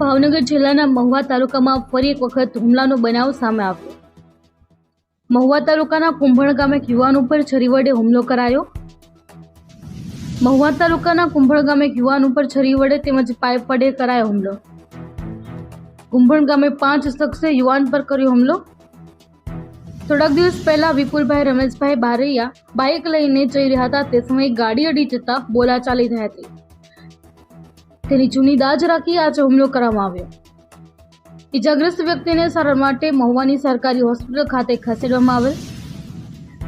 ભાવનગર જિલ્લાના મહુવા તાલુકામાં ફરી એક વખત હુમલાનો બનાવ સામે આવ્યો. મહુવા તાલુકાના કુંભણ ગામે એક યુવાન ઉપર છરી વડે હુમલો કરાયો. મહુવા તાલુકાના કુંભણ ગામે એક યુવાન ઉપર છરી વડે તેમજ પાઇપ વડે કરાયો હુમલો. કુંભણ ગામે પાંચ શખ્સે યુવાન પર કર્યો હુમલો. થોડાક દિવસ પહેલા વિપુલભાઈ રમેશભાઈ બારૈયા બાઇક લઈને જઈ રહ્યા હતા. તે સમયે ગાડી અડી જતા બોલાચાલી થઈ હતી. તેની જૂની દાજ રાખી આજે હુમલો કરવામાં આવ્યો. ઇજાગ્રસ્ત વ્યક્તિને સારવાર માટે મહુવાની સરકારી હોસ્પિટલ ખાતે ખસેડવામાં આવેલ.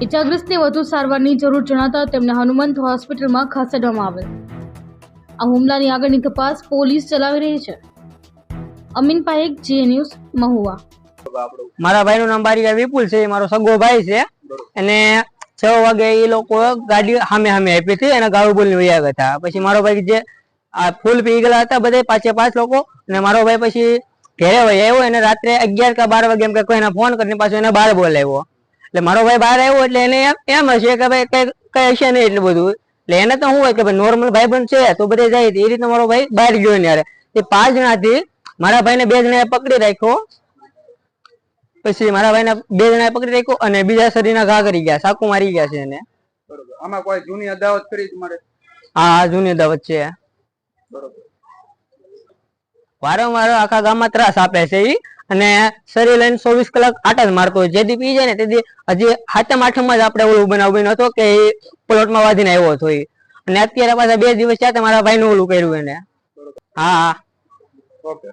ઇજાગ્રસ્તને વધુ સારવારની જરૂર જણાતા તેમને હનુમંત હોસ્પિટલમાં ખસેડવામાં આવેલ. આ હુમલાની આગળની તપાસ પોલીસ ચલાવી રહી છે. અમીન પારેખ જે ન્યૂઝ મહુવા. મારા ભાઈ નું નામ બારીકા વિપુલ છે, મારો સગો ભાઈ છે. અને છ વાગે એ લોકો ગાડી સામે સામે આપી હતી અને ગાળું બોલી વયા ગયા હતા. પછી મારો ભાઈ જે આ ફૂલ પી ગયેલા હતા બધા પાંચે પાંચ લોકો. અને મારો ભાઈ પછી ઘેરે ભાઈ આવ્યો અને રાત્રે અગિયાર કે બાર વાગે એમ કે કોઈને ફોન કરીને પાછો એને બહાર બોલાવ્યો. એટલે મારો ભાઈ બહાર આવ્યો એટલે એને એમ હશે કે ભાઈ કઈ કઈ હશે નહીં એટલું બધું. એટલે એને તો શું હોય કે ભાઈ નોર્મલ ભાઈ છે તો બધે જાય એ રીતે મારો ભાઈ બહાર ગયો ને એ પાંચ જણાથી મારા ભાઈને બે જણાએ પકડી રાખ્યો. પછી મારા ભાઈને બે જણાએ પકડી રાખ્યો અને બીજા શરીરના ઘા કરી ગયા સાકુ મારી ગયા છે એને. બરોબર. આમાં કોઈ જૂની અદાવત કરી તમારે આ જૂની અદાવત છે. વારંવાર આખા ગામમાં ત્રાસ આપે છે ઈ. અને શરીર લઈને ચોવીસ કલાક આટા જ મારતો હોય. જેથી પી જાય ને તેથી હજી હાથમ આઠમ જ આપણે ઓલું બનાવ બન્યો હતો કે એ પ્લોટમાં વાંધીને આવ્યો હતો એ અને અત્યારે પાછા બે દિવસ થયા મારા ભાઈ નું ઓલું કર્યું એને. હા હા. ઓકે.